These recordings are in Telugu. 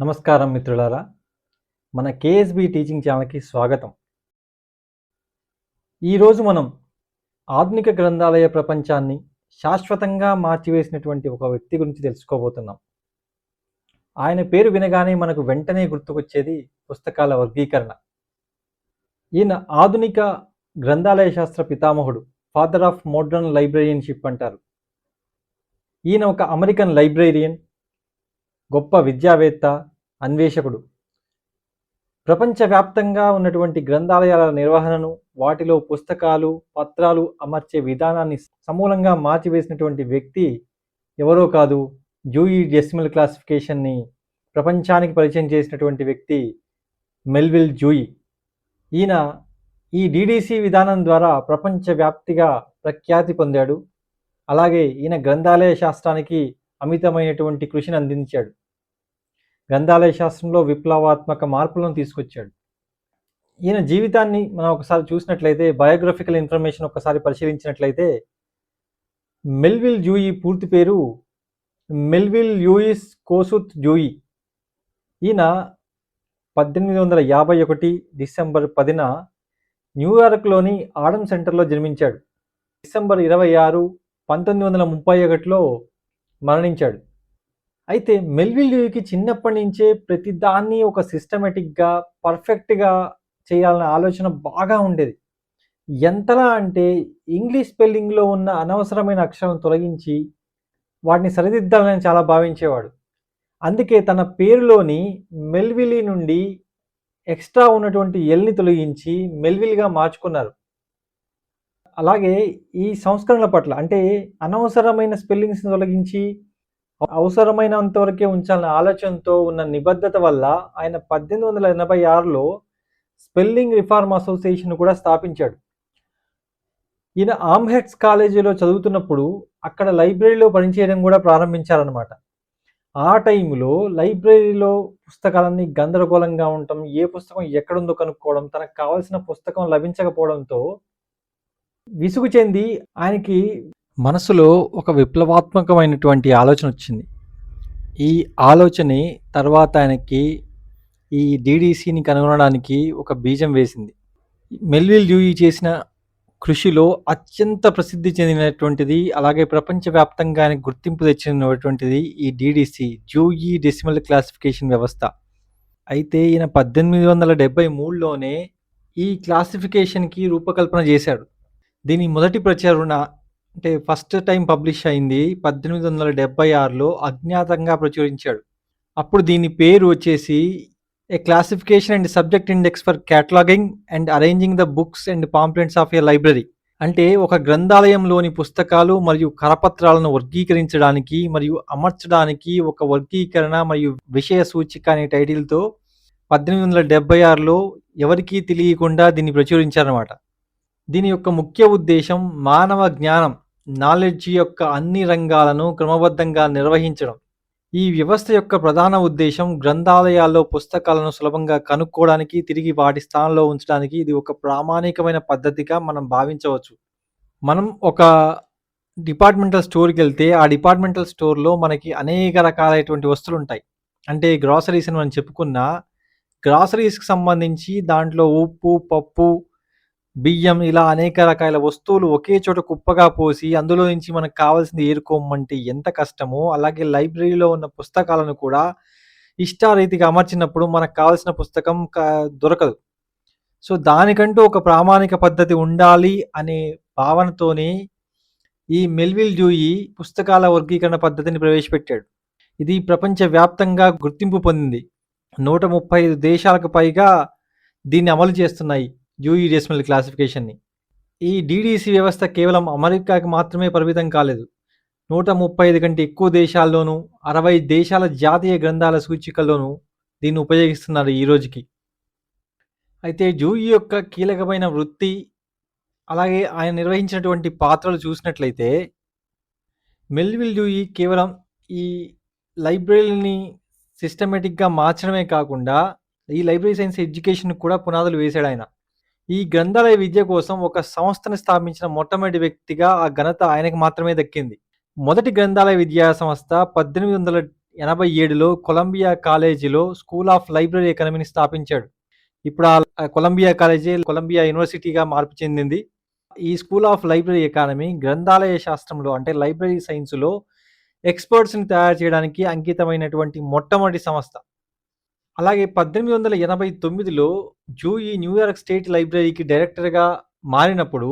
నమస్కారం మిత్రులారా. మన కేఎస్బి టీచింగ్ ఛానల్కి స్వాగతం. ఈరోజు మనం ఆధునిక గ్రంథాలయ ప్రపంచాన్ని శాశ్వతంగా మార్చివేసినటువంటి ఒక వ్యక్తి గురించి తెలుసుకోబోతున్నాం. ఆయన పేరు వినగానే మనకు వెంటనే గుర్తుకొచ్చేది పుస్తకాల వర్గీకరణ. ఈయన ఆధునిక గ్రంథాలయ శాస్త్ర పితామహుడు ఫాదర్ ఆఫ్ మోడ్రన్ లైబ్రరీయన్షిప్ అంటారు. ఈయన ఒక అమెరికన్ లైబ్రేరియన్ గొప్ప విద్యావేత్త అన్వేషకుడు. ప్రపంచవ్యాప్తంగా ఉన్నటువంటి గ్రంథాలయాల నిర్వహణను వాటిలో పుస్తకాలు పత్రాలు అమర్చే విధానాన్ని సమూలంగా మార్చివేసినటువంటి వ్యక్తి ఎవరో కాదు జూఈ డెసిమల్ క్లాసిఫికేషన్ని ప్రపంచానికి పరిచయం చేసినటువంటి వ్యక్తి మెల్విల్ జూయి. ఈయన ఈ డిడిసి విధానం ద్వారా ప్రపంచవ్యాప్తిగా ప్రఖ్యాతి పొందాడు. అలాగే ఈయన గ్రంథాలయ శాస్త్రానికి అమితమైనటువంటి కృషిని అందించాడు. గ్రంథాలయ శాస్త్రంలో విప్లవాత్మక మార్పులను తీసుకొచ్చాడు. ఈయన జీవితాన్ని మనం ఒకసారి చూసినట్లయితే బయోగ్రఫికల్ ఇన్ఫర్మేషన్ ఒకసారి పరిశీలించినట్లయితే మెల్విల్ జూయి పూర్తి పేరు మెల్విల్ యూయిస్ కోసుత్ జూయి. ఈయన పద్దెనిమిది వందల యాభై ఒకటి డిసెంబర్ పదిన న్యూయార్క్లోని ఆడమ్ సెంటర్లో జన్మించాడు. డిసెంబర్ ఇరవై ఆరు పంతొమ్మిది వందల ముప్పై ఒకటిలో మరణించాడు. అయితే మెల్విల్ డ్యూయికి చిన్నప్పటి నుంచే ప్రతిదాన్ని ఒక సిస్టమేటిక్గా పర్ఫెక్ట్గా చేయాలన్న ఆలోచన బాగా ఉండేది. ఎంతలా అంటే ఇంగ్లీష్ స్పెల్లింగ్లో ఉన్న అనవసరమైన అక్షరాలను తొలగించి వాటిని సరిదిద్దాలని చాలా భావించేవాడు. అందుకే తన పేరులోని మెల్విలి నుండి ఎక్స్ట్రా ఉన్నటువంటి ఎల్ని తొలగించి మెల్విల్గా మార్చుకున్నారు. అలాగే ఈ సంస్కరణల పట్ల అంటే అనవసరమైన స్పెల్లింగ్స్ని తొలగించి అవసరమైనంతవరకే ఉంచాలనే ఆలోచనతో ఉన్న నిబద్ధత వల్ల ఆయన పద్దెనిమిది వందల ఎనభై ఆరులో స్పెల్లింగ్ రిఫార్మ్ అసోసియేషన్ కూడా స్థాపించాడు. ఈయన ఆమ్హెడ్స్ కాలేజీలో చదువుతున్నప్పుడు అక్కడ లైబ్రరీలో పనిచేయడం కూడా ప్రారంభించారనమాట ఆ టైంలో లైబ్రరీలో పుస్తకాలన్నీ గందరగోళంగా ఉండటం ఏ పుస్తకం ఎక్కడుందో కనుక్కోవడం తనకు కావాల్సిన పుస్తకం లభించకపోవడంతో విసుగు చెంది ఆయనకి మనసులో ఒక విప్లవాత్మకమైనటువంటి ఆలోచన వచ్చింది. ఈ ఆలోచనే తర్వాత ఆయనకి ఈ డీడీసీని కనుగొనడానికి ఒక బీజం వేసింది. మెల్విల్ డ్యూయి చేసిన కృషిలో అత్యంత ప్రసిద్ధి చెందినటువంటిది అలాగే ప్రపంచవ్యాప్తంగా ఆయనకు గుర్తింపు తెచ్చినటువంటిది ఈ డీడీసీ జూయి డెసిమల్ క్లాసిఫికేషన్ వ్యవస్థ. అయితే ఈయన పద్దెనిమిది వందల డెబ్బై మూడులోనే ఈ క్లాసిఫికేషన్కి రూపకల్పన చేశాడు. దీని మొదటి ప్రచురణ అంటే ఫస్ట్ టైం పబ్లిష్ అయింది పద్దెనిమిది వందల డెబ్బై ఆరులో అజ్ఞాతంగా ప్రచురించాడు. అప్పుడు దీని పేరు వచ్చేసి a classification and subject index for cataloguing and arranging the books and pamphlets of a library అంటే ఒక గ్రంథాలయంలోని పుస్తకాలు మరియు కరపత్రాలను వర్గీకరించడానికి మరియు అమర్చడానికి ఒక వర్గీకరణ మరియు విషయ సూచిక అనే టైటిల్తో పద్దెనిమిది వందల డెబ్బై ఆరులో ఎవరికీ తెలియకుండా దీన్ని ప్రచురించారన్నమాట. దీని యొక్క ముఖ్య ఉద్దేశం మానవ జ్ఞానం నాలెడ్జ్ యొక్క అన్ని రంగాలను క్రమబద్ధంగా నిర్వహించడం. ఈ వ్యవస్థ యొక్క ప్రధాన ఉద్దేశం గ్రంథాలయాల్లో పుస్తకాలను సులభంగా కనుక్కోవడానికి తిరిగి వాటి స్థానంలో ఉంచడానికి ఇది ఒక ప్రామాణికమైన పద్ధతిగా మనం భావించవచ్చు. మనం ఒక డిపార్ట్మెంటల్ స్టోర్కి వెళ్తే ఆ డిపార్ట్మెంటల్ స్టోర్లో మనకి అనేక రకాలైనటువంటి వస్తువులు ఉంటాయి. అంటే గ్రాసరీస్ అని మనం చెప్పుకున్న గ్రాసరీస్కి సంబంధించి దాంట్లో ఉప్పు పప్పు బియ్యం ఇలా అనేక రకాల వస్తువులు ఒకే చోట కుప్పగా పోసి అందులో నుంచి మనకు కావాల్సింది ఏరుకోమంటే ఎంత కష్టమో అలాగే లైబ్రరీలో ఉన్న పుస్తకాలను కూడా ఇష్టారీతిగా అమర్చినప్పుడు మనకు కావాల్సిన పుస్తకం దొరకదు. సో దానికంటూ ఒక ప్రామాణిక పద్ధతి ఉండాలి అనే భావనతోనే ఈ మెల్విల్ జూయి పుస్తకాల వర్గీకరణ పద్ధతిని ప్రవేశపెట్టాడు. ఇది ప్రపంచవ్యాప్తంగా గుర్తింపు పొందింది. నూట ముప్పై ఐదు దేశాలకు పైగా దీన్ని అమలు చేస్తున్నాయి. యూఈ డెసిమల్ క్లాసిఫికేషన్ని. ఈ డీడీసీ వ్యవస్థ కేవలం అమెరికాకి మాత్రమే పరిమితం కాలేదు. నూట ముప్పై ఐదు కంటే ఎక్కువ దేశాల్లోనూ అరవై దేశాల జాతీయ గ్రంథాల సూచికల్లోనూ దీన్ని ఉపయోగిస్తున్నారు ఈ రోజుకి. అయితే జూయి యొక్క కీలకమైన వృత్తి అలాగే ఆయన నిర్వహించినటువంటి పాత్రలు చూసినట్లయితే మెల్విల్ జూయి కేవలం ఈ లైబ్రరీని సిస్టమేటిక్గా మార్చడమే కాకుండా ఈ లైబ్రరీ సైన్స్ ఎడ్యుకేషన్ కూడా పునాదులు వేశాడు ఆయన. ఈ గ్రంథాలయ విద్య కోసం ఒక సంస్థను స్థాపించిన మొట్టమొదటి వ్యక్తిగా ఆ ఘనత ఆయనకు మాత్రమే దక్కింది. మొదటి గ్రంథాలయ విద్యా సంస్థ పద్దెనిమిది వందల ఎనభై ఏడులో కొలంబియా కాలేజీలో స్కూల్ ఆఫ్ లైబ్రరీ ఎకనమీని స్థాపించాడు. ఇప్పుడు ఆ కొలంబియా కాలేజీ కొలంబియా యూనివర్సిటీగా మార్పు చెందింది. ఈ స్కూల్ ఆఫ్ లైబ్రరీ ఎకానమీ గ్రంథాలయ శాస్త్రంలో అంటే లైబ్రరీ సైన్స్లో ఎక్స్పర్ట్స్ని తయారు చేయడానికి అంకితమైనటువంటి మొట్టమొదటి సంస్థ. అలాగే పద్దెనిమిది వందల ఎనభై తొమ్మిదిలో జూయి న్యూయార్క్ స్టేట్ లైబ్రరీకి డైరెక్టర్గా మారినప్పుడు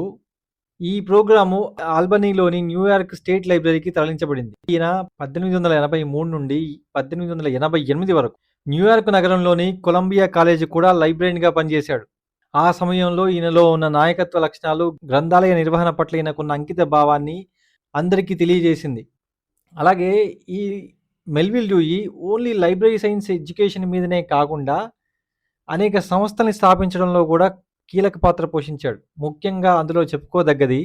ఈ ప్రోగ్రాము ఆల్బనీలోని న్యూయార్క్ స్టేట్ లైబ్రరీకి తరలించబడింది. ఈయన పద్దెనిమిది వందల ఎనభై మూడు నుండి పద్దెనిమిది వందల ఎనభై ఎనిమిది వరకు న్యూయార్క్ నగరంలోని కొలంబియా కాలేజీ కూడా లైబ్రరీగా పనిచేశాడు. ఆ సమయంలో ఈయనలో ఉన్న నాయకత్వ లక్షణాలు గ్రంథాలయ నిర్వహణ పట్ల ఈయనకున్న అంకిత భావాన్ని అందరికీ తెలియజేసింది. అలాగే ఈ Melvil Dewey only library science education మీదనే కాకుండా అనేక సంస్థల్ని స్థాపించడంలో కూడా కీలక పాత్ర పోషించాడు. ముఖ్యంగా అందులో చెప్పుకోదగ్గది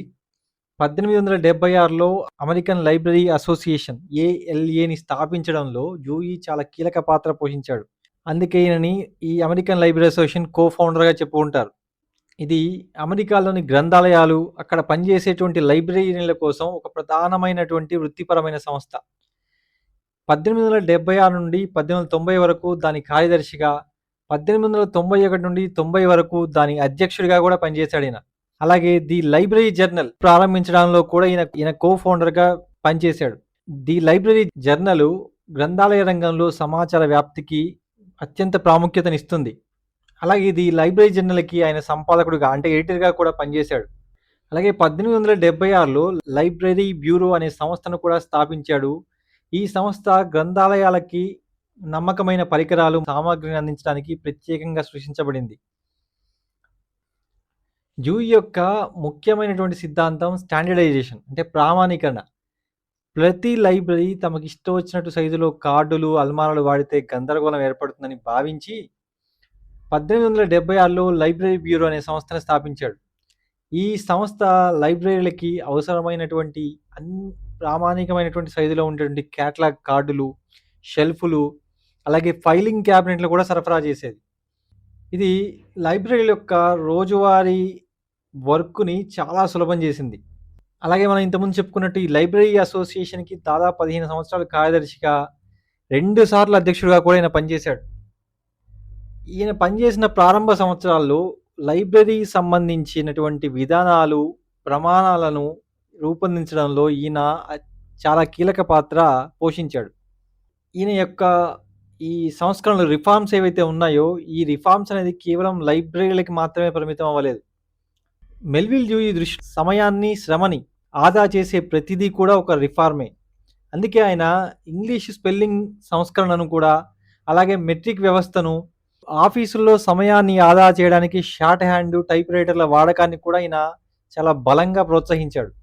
పద్దెనిమిది వందల డెబ్బై ఆరులో అమెరికన్ లైబ్రరీ అసోసియేషన్ ఏఎల్ఏని స్థాపించడంలో జూయి చాలా కీలక పాత్ర పోషించాడు. అందుకే ఈయనని ఈ అమెరికన్ లైబ్రరీ అసోసియేషన్ కో ఫౌండర్గా చెప్పుకుంటారు. ఇది అమెరికాలోని గ్రంథాలయాలు అక్కడ పనిచేసేటువంటి లైబ్రరీల కోసం ఒక ప్రధానమైనటువంటి వృత్తిపరమైన సంస్థ. పద్దెనిమిది వందల డెబ్బై ఆరు నుండి పద్దెనిమిది వందల తొంభై వరకు దాని కార్యదర్శిగా పద్దెనిమిది వందల తొంభై ఒకటి నుండి తొంభై వరకు దాని అధ్యక్షుడిగా కూడా పనిచేశాడు ఈయన. అలాగే ది లైబ్రరీ జర్నల్ ప్రారంభించడంలో కూడా ఈయన ఈయన కో ఫౌండర్గా పనిచేశాడు. ది లైబ్రరీ జర్నల్ గ్రంథాలయ రంగంలో సమాచార వ్యాప్తికి అత్యంత ప్రాముఖ్యతనిస్తుంది. అలాగే ఇది లైబ్రరీ జర్నల్కి ఆయన సంపాదకుడిగా అంటే ఎడిటర్గా కూడా పనిచేశాడు. అలాగే పద్దెనిమిది వందల డెబ్బై ఆరులో లైబ్రరీ బ్యూరో అనే సంస్థను కూడా స్థాపించాడు ఈ సంస్థ గ్రంథాలయాలకి నమ్మకమైన పరికరాలు సామాగ్రిని అందించడానికి ప్రత్యేకంగా సృష్టించబడింది. జూయి యొక్క ముఖ్యమైనటువంటి సిద్ధాంతం స్టాండర్డైజేషన్ అంటే ప్రామాణీకరణ. ప్రతి లైబ్రరీ తమకి ఇష్టం వచ్చినట్టు సైజులో కార్డులు అల్మారాలు వాడితే గందరగోళం ఏర్పడుతుందని భావించి పద్దెనిమిది వందల డెబ్బై ఆరులో లైబ్రరీ బ్యూరో అనే సంస్థను స్థాపించాడు. ఈ సంస్థ లైబ్రరీలకి అవసరమైనటువంటి అన్ని ప్రామాణికమైనటువంటి సైజులో ఉండేటువంటి క్యాటలాగ్ కార్డులు షెల్ఫ్లు అలాగే ఫైలింగ్ క్యాబినెట్లు కూడా సరఫరా చేసేది. ఇది లైబ్రరీల యొక్క రోజువారీ వర్క్ని చాలా సులభం చేసింది. అలాగే మనం ఇంతకుముందు చెప్పుకున్నట్టు ఈ లైబ్రరీ అసోసియేషన్కి దాదాపు పదిహేను సంవత్సరాల కార్యదర్శిగా రెండు సార్లు అధ్యక్షుడిగా కూడా ఈయన పనిచేశాడు. ఈయన పనిచేసిన ప్రారంభ సంవత్సరాల్లో లైబ్రరీ సంబంధించినటువంటి విధానాలు ప్రమాణాలను రూపొందించడంలో ఈయన చాలా కీలక పాత్ర పోషించాడు. ఈయన యొక్క ఈ సంస్కరణలు రిఫార్మ్స్ ఏవైతే ఉన్నాయో ఈ రిఫార్మ్స్ అనేది కేవలం లైబ్రరీలకి మాత్రమే పరిమితం అవ్వలేదు. మెల్విల్ జూ ఈ దృష్టి సమయాన్ని శ్రమని ఆదా చేసే ప్రతిదీ కూడా ఒక రిఫార్మే. అందుకే ఆయన ఇంగ్లీష్ స్పెల్లింగ్ సంస్కరణను కూడా అలాగే మెట్రిక్ వ్యవస్థను ఆఫీసుల్లో సమయాన్ని ఆదా చేయడానికి షార్ట్ హ్యాండ్ టైప్ రైటర్ల వాడకాన్ని కూడా ఆయన చాలా బలంగా ప్రోత్సహించాడు.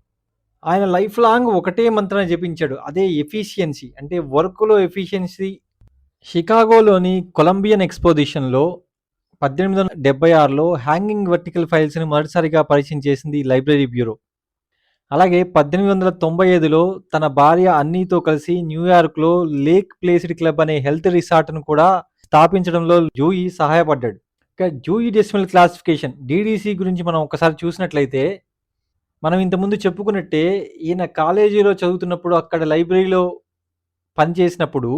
ఆయన లైఫ్ లాంగ్ ఒకటే మంత్రం జపించాడు. అదే ఎఫిషియన్సీ. అంటే వర్క్లో ఎఫిషియన్సీ. షికాగోలోని కొలంబియన్ ఎక్స్పోజిషన్లో పద్దెనిమిది వందల డెబ్బై ఆరులో హ్యాంగింగ్ వర్టికల్ ఫైల్స్ని మొదటిసారిగా పరిచయం చేసింది లైబ్రరీ బ్యూరో. అలాగే పద్దెనిమిది వందల తొంభై ఐదులో తన భార్య అన్నీతో కలిసి న్యూయార్క్లో లేక్ ప్లేసిడ్ క్లబ్ అనే హెల్త్ రిసార్ట్ను కూడా స్థాపించడంలో జూయి సహాయపడ్డాడు. ఇక జూయి డెసిమల్ క్లాసిఫికేషన్ డీడీసీ గురించి మనం ఒకసారి చూసినట్లయితే మనం ఇంతకుముందు చెప్పుకున్నట్టే ఈయన కాలేజీలో చదువుతున్నప్పుడు అక్కడ లైబ్రరీలో పనిచేసినప్పుడు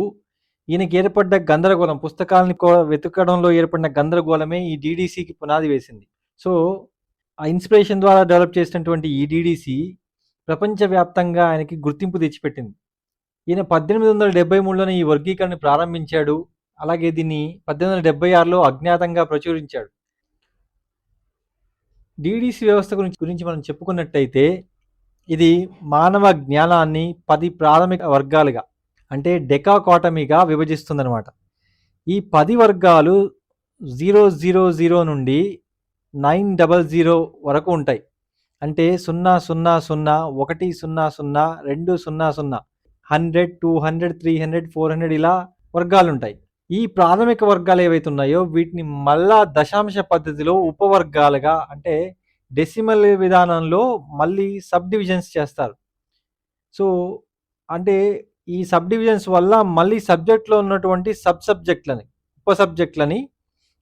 ఈయనకి ఏర్పడ్డ గందరగోళం పుస్తకాలని వెతకడంలో ఏర్పడిన గందరగోళమే ఈ డీడీసీకి పునాది వేసింది. సో ఆ ఇన్స్పిరేషన్ ద్వారా డెవలప్ చేసినటువంటి ఈ డీడీసీ ప్రపంచవ్యాప్తంగా ఆయనకి గుర్తింపు తెచ్చిపెట్టింది. ఈయన పద్దెనిమిది వందల డెబ్బై మూడులోనే ఈ వర్గీకరణ ప్రారంభించాడు. అలాగే దీన్ని పద్దెనిమిది వందల డెబ్బై ఆరులో అజ్ఞాతంగా ప్రచురించాడు. డీడీసీ వ్యవస్థ గురించి గురించి మనం చెప్పుకున్నట్టయితే ఇది మానవ జ్ఞానాన్ని పది ప్రాథమిక వర్గాలుగా అంటే డెకాకాటమీగా విభజిస్తుందన్నమాట. ఈ పది వర్గాలు జీరో జీరో జీరో నుండి నైన్ డబల్ జీరో వరకు ఉంటాయి. అంటే సున్నా సున్నా సున్నా ఒకటి సున్నా సున్నా రెండు సున్నా సున్నా hundred two hundred three hundred four hundred ఇలా వర్గాలు ఉంటాయి ఈ ప్రాథమిక వర్గాలు ఏవైతే ఉన్నాయో వీటిని మళ్ళా దశాంశ పద్ధతిలో ఉపవర్గాలుగా అంటే డెసిమల్ విధానంలో మళ్ళీ సబ్ డివిజన్స్ చేస్తారు. సో అంటే ఈ సబ్ డివిజన్స్ వల్ల మళ్ళీ సబ్జెక్ట్లో ఉన్నటువంటి సబ్ సబ్జెక్టులని ఉప సబ్జెక్టులని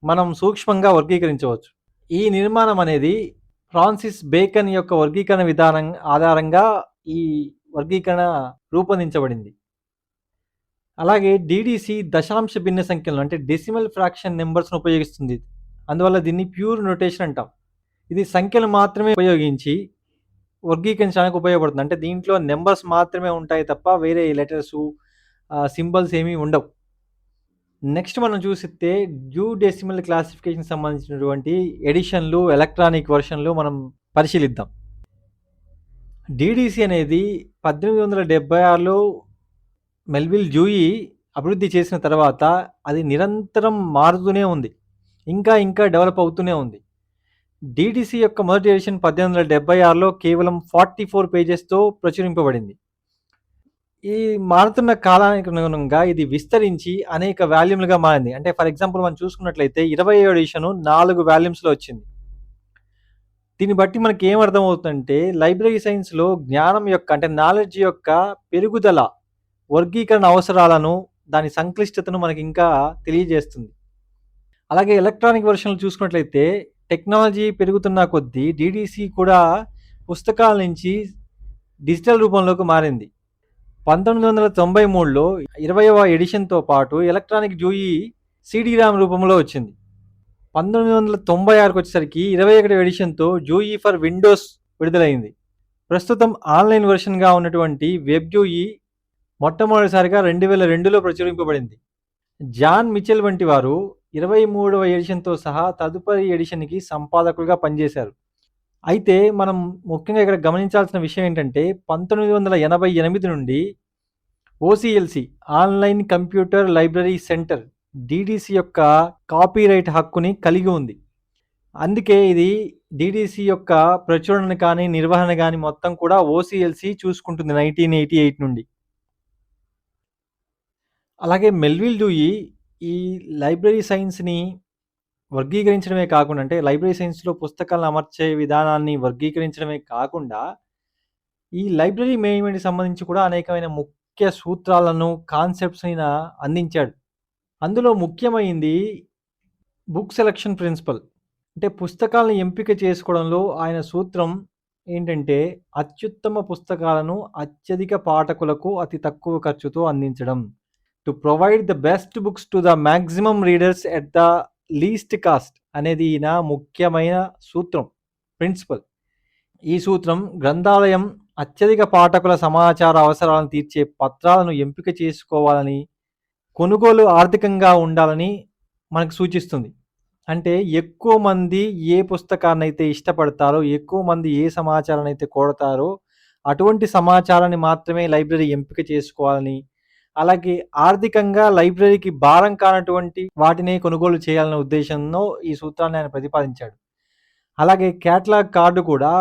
మనం సూక్ష్మంగా వర్గీకరించవచ్చు. ఈ నిర్మాణం అనేది ఫ్రాన్సిస్ బేకన్ యొక్క వర్గీకరణ విధానం ఆధారంగా ఈ వర్గీకరణ రూపొందించబడింది. అలాగే డీడీసీ దశాంశ భిన్న సంఖ్యలను అంటే డెసిమల్ ఫ్రాక్షన్ నెంబర్స్ను ఉపయోగిస్తుంది. అందువల్ల దీన్ని ప్యూర్ నోటేషన్ అంటాం. ఇది సంఖ్యలు మాత్రమే ఉపయోగించి వర్గీకరించడానికి ఉపయోగపడుతుంది. అంటే దీంట్లో నెంబర్స్ మాత్రమే ఉంటాయి తప్ప వేరే లెటర్స్ సింబల్స్ ఏమీ ఉండవు. నెక్స్ట్ మనం చూసితే డ్యూ డెసిమల్ క్లాసిఫికేషన్ సంబంధించినటువంటి ఎడిషన్లు ఎలక్ట్రానిక్ వర్షన్లు మనం పరిశీలిద్దాం. డీడీసీ అనేది పద్దెనిమిది వందల డెబ్బై ఆరులో మెల్విల్ జూయి అభివృద్ధి చేసిన తర్వాత అది నిరంతరం మారుతూనే ఉంది. ఇంకా ఇంకా డెవలప్ అవుతూనే ఉంది. డీడీసీ యొక్క మొదటి ఎడిషన్ పద్దెనిమిది వందల డెబ్బై ఆరులో కేవలం ఫార్టీ ఫోర్ పేజెస్తో ప్రచురింపబడింది. ఈ మారుతున్న కాలానికి అనుగుణంగా ఇది విస్తరించి అనేక వాల్యూమ్లుగా మారింది. అంటే ఫర్ ఎగ్జాంపుల్ మనం చూసుకున్నట్లయితే ఇరవై ఏడు ఎడిషన్ నాలుగు వాల్యూమ్స్లో వచ్చింది. దీన్ని బట్టి మనకి ఏం అర్థమవుతుందంటే లైబ్రరీ సైన్స్లో జ్ఞానం యొక్క అంటే నాలెడ్జ్ యొక్క పెరుగుదల వర్గీకరణ అవసరాలను దాని సంక్లిష్టతను మనకి ఇంకా తెలియజేస్తుంది. అలాగే ఎలక్ట్రానిక్ వెర్షన్లు చూసుకున్నట్లయితే టెక్నాలజీ పెరుగుతున్న కొద్దీ డీడీసీ కూడా పుస్తకాల నుంచి డిజిటల్ రూపంలోకి మారింది. పంతొమ్మిది వందల తొంభై మూడులో ఇరవైవ ఎడిషన్తో పాటు ఎలక్ట్రానిక్ జూయి సిడి రూపంలో వచ్చింది. పంతొమ్మిది వందల తొంభై ఆరుకు వచ్చేసరికి ఇరవై ఒకటి ఎడిషన్తో జూయి ఫర్ విండోస్ విడుదలైంది. ప్రస్తుతం ఆన్లైన్ వెర్షన్గా ఉన్నటువంటి వెబ్ జూయి మొట్టమొదటిసారిగా రెండు వేల రెండులో ప్రచురింపబడింది. జాన్ మిచెల్ వంటి వారు ఇరవై మూడవ ఎడిషన్తో సహా తదుపరి ఎడిషన్కి సంపాదకులుగా పనిచేశారు. అయితే మనం ముఖ్యంగా ఇక్కడ గమనించాల్సిన విషయం ఏంటంటే పంతొమ్మిది వందల ఎనభై ఎనిమిది నుండి OCLC online computer library center DDC యొక్క కాపీరైట్ హక్కుని కలిగి ఉంది. అందుకే ఇది డిడిసి యొక్క ప్రచురణ కానీ నిర్వహణ కానీ మొత్తం కూడా ఓసిఎల్సి చూసుకుంటుంది నైన్టీన్ ఎయిటీ ఎయిట్ నుండి. అలాగే మెల్విల్ డూయి ఈ లైబ్రరీ సైన్స్ని వర్గీకరించడమే కాకుండా అంటే లైబ్రరీ సైన్స్లో పుస్తకాలను అమర్చే విధానాన్ని వర్గీకరించడమే కాకుండా ఈ లైబ్రరీ మేనేజ్మెంట్కి సంబంధించి కూడా అనేకమైన ముఖ్య సూత్రాలను కాన్సెప్ట్స్ని అందించాడు. అందులో ముఖ్యమైంది బుక్ సెలక్షన్ ప్రిన్సిపల్. అంటే పుస్తకాలను ఎంపిక చేసుకోవడంలో ఆయన సూత్రం ఏంటంటే అత్యుత్తమ పుస్తకాలను అత్యధిక పాఠకులకు అతి తక్కువ ఖర్చుతో అందించడం. To provide the best books to the maximum readers at the least cost అనేది ఈయన ముఖ్యమైన సూత్రం ప్రిన్సిపల్ ఈ సూత్రం గ్రంథాలయం అత్యధిక పాఠకుల సమాచార అవసరాలను తీర్చే పత్రాలను ఎంపిక చేసుకోవాలని కొనుగోలు ఆర్థికంగా ఉండాలని మనకు సూచిస్తుంది. అంటే ఎక్కువ మంది ఏ పుస్తకాన్ని అయితే ఇష్టపడతారో ఎక్కువ మంది ఏ సమాచారాన్ని అయితే కోడతారో అటువంటి సమాచారాన్ని మాత్రమే లైబ్రరీ ఎంపిక చేసుకోవాలని అలాగే ఆర్థికంగా లైబ్రరీకి భారం కానటువంటి వాటిని కొనుగోలు చేయాలనే ఉద్దేశంలో ఈ సూత్రాన్ని ఆయన ప్రతిపాదించాడు. అలాగే క్యాట్లాగ్ కార్డు కూడా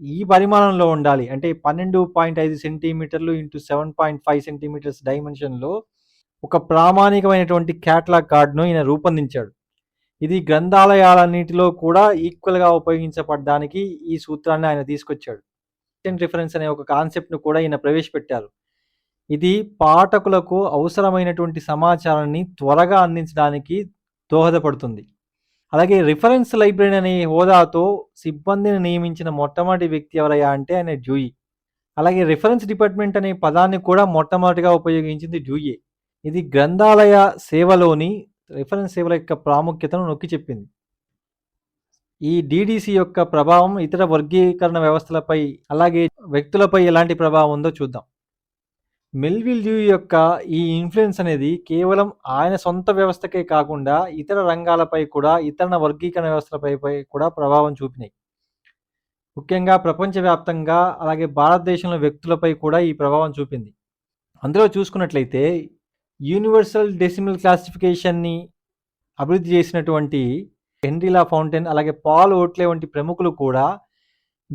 ఈ పరిమాణంలో ఉండాలి. అంటే పన్నెండు పాయింట్ ఐదు సెంటీమీటర్లు into seven point five centimetres డైమెన్షన్లో ఒక ప్రామాణికమైనటువంటి క్యాట్లాగ్ కార్డును ఈయన రూపొందించాడు. ఇది గ్రంథాలయాలన్నిటిలో కూడా ఈక్వల్గా ఉపయోగించబడడానికి ఈ సూత్రాన్ని ఆయన తీసుకొచ్చాడు. రిఫరెన్స్ అనే ఒక కాన్సెప్ట్ను కూడా ఈయన ప్రవేశపెట్టారు. ఇది పాఠకులకు అవసరమైనటువంటి సమాచారాన్ని త్వరగా అందించడానికి దోహదపడుతుంది. అలాగే రిఫరెన్స్ లైబ్రరీ అనే హోదాతో సిబ్బందిని నియమించిన మొట్టమొదటి వ్యక్తి ఎవరయ్యా అంటే ఆయన జూయి. అలాగే రిఫరెన్స్ డిపార్ట్మెంట్ అనే పదాన్ని కూడా మొట్టమొదటిగా ఉపయోగించింది జూయే. ఇది గ్రంథాలయ సేవలోని రిఫరెన్స్ సేవల యొక్క ప్రాముఖ్యతను నొక్కి చెప్పింది. ఈ డిడిసి యొక్క ప్రభావం ఇతర వర్గీకరణ వ్యవస్థలపై అలాగే వ్యక్తులపై ఎలాంటి ప్రభావం ఉందో చూద్దాం. మెల్విల్ డ్యూ యొక్క ఈ ఇన్ఫ్లుయెన్స్ అనేది కేవలం ఆయన సొంత వ్యవస్థకే కాకుండా ఇతర రంగాలపై కూడా ఇతర వర్గీకరణ వ్యవస్థలపై కూడా ప్రభావం చూపినాయి. ముఖ్యంగా ప్రపంచవ్యాప్తంగా అలాగే భారతదేశంలో వ్యక్తులపై కూడా ఈ ప్రభావం చూపింది. అందులో చూసుకున్నట్లయితే యూనివర్సల్ డెసిమల్ క్లాసిఫికేషన్ని అభివృద్ధి చేసినటువంటి హెన్రీలా ఫౌంటైన్ అలాగే పాల్ ఓట్లే వంటి ప్రముఖులు కూడా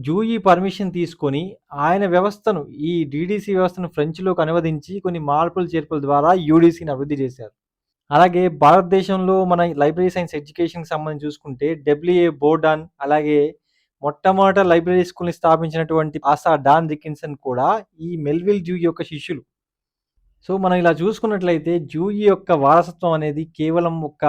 జూయి పర్మిషన్ తీసుకొని ఆయన వ్యవస్థను ఈ డీడీసీ వ్యవస్థను ఫ్రెంచ్లోకి అనువదించి కొన్ని మార్పులు చేర్పుల ద్వారా యూడీసీని అభివృద్ధి చేశారు. అలాగే భారతదేశంలో మన లైబ్రరీ సైన్స్ ఎడ్యుకేషన్కి సంబంధించి చూసుకుంటే డబ్ల్యూఏ బోర్డాన్ అలాగే మొట్టమొదట లైబ్రరీ స్కూల్ని స్థాపించినటువంటి ఆసా డాన్ రికిన్సన్ కూడా ఈ మెల్విల్ జూయి యొక్క శిష్యులు. సో మనం ఇలా చూసుకున్నట్లయితే జూయి యొక్క వారసత్వం అనేది కేవలం ఒక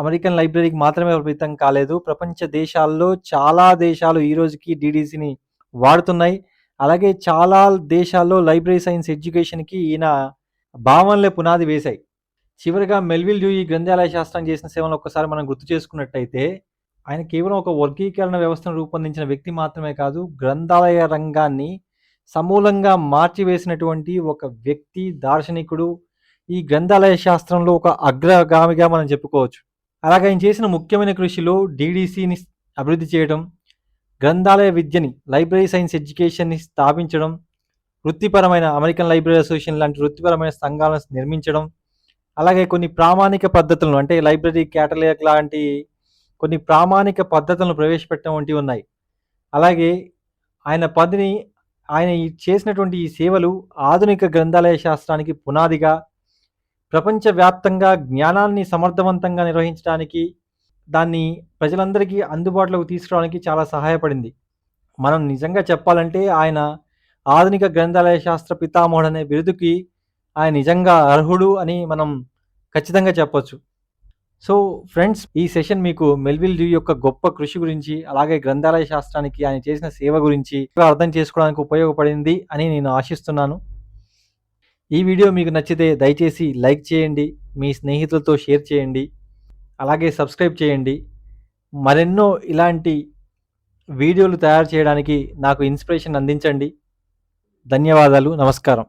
అమెరికన్ లైబ్రరీకి మాత్రమే పరిమితం కాలేదు. ప్రపంచ దేశాల్లో చాలా దేశాలు ఈ రోజుకి డిడిసిని వాడుతున్నాయి. అలాగే చాలా దేశాల్లో లైబ్రరీ సైన్స్ ఎడ్యుకేషన్కి ఈయన భావనలే పునాది వేశాయి. చివరిగా మెల్విల్ జూ ఈ గ్రంథాలయ శాస్త్రం చేసిన సేవలను ఒక్కసారి మనం గుర్తు చేసుకున్నట్టయితే ఆయన కేవలం ఒక వర్గీకరణ వ్యవస్థను రూపొందించిన వ్యక్తి మాత్రమే కాదు గ్రంథాలయ రంగాన్ని సమూలంగా మార్చివేసినటువంటి ఒక వ్యక్తి దార్శనికుడు. ఈ గ్రంథాలయ శాస్త్రంలో ఒక అగ్రగామిగా మనం చెప్పుకోవచ్చు. అలాగే ఆయన చేసిన ముఖ్యమైన కృషిలో డీడీసీని అభివృద్ధి చేయడం గ్రంథాలయ విద్యని లైబ్రరీ సైన్స్ ఎడ్యుకేషన్ని స్థాపించడం వృత్తిపరమైన అమెరికన్ లైబ్రరీ అసోసియేషన్ లాంటి వృత్తిపరమైన సంఘాలను నిర్మించడం అలాగే కొన్ని ప్రామాణిక పద్ధతులను అంటే లైబ్రరీ క్యాటలాగ్ లాంటి కొన్ని ప్రామాణిక పద్ధతులను ప్రవేశపెట్టడం వంటివి ఉన్నాయి. అలాగే ఆయన పదిని ఆయన చేసినటువంటి ఈ సేవలు ఆధునిక గ్రంథాలయ శాస్త్రానికి పునాదిగా ప్రపంచవ్యాప్తంగా జ్ఞానాన్ని సమర్థవంతంగా నిర్వహించడానికి దాన్ని ప్రజలందరికీ అందుబాటులోకి తీసుకురావడానికి చాలా సహాయపడింది. మనం నిజంగా చెప్పాలంటే ఆయన ఆధునిక గ్రంథాలయ శాస్త్ర పితామహుడు అనే బిరుదుకి ఆయన నిజంగా అర్హుడు అని మనం ఖచ్చితంగా చెప్పొచ్చు. సో ఫ్రెండ్స్ ఈ సెషన్ మీకు మెల్విల్ డ్యూ యొక్క గొప్ప కృషి గురించి అలాగే గ్రంథాలయ శాస్త్రానికి ఆయన చేసిన సేవ గురించి అర్థం చేసుకోవడానికి ఉపయోగపడింది అని నేను ఆశిస్తున్నాను. ఈ వీడియో మీకు నచ్చితే దయచేసి లైక్ చేయండి మీ స్నేహితులతో షేర్ చేయండి అలాగే సబ్స్క్రైబ్ చేయండి. మరెన్నో ఇలాంటి వీడియోలు తయారు చేయడానికి నాకు ఇన్స్పిరేషన్ అందించండి. ధన్యవాదాలు నమస్కారం.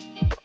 Thank you.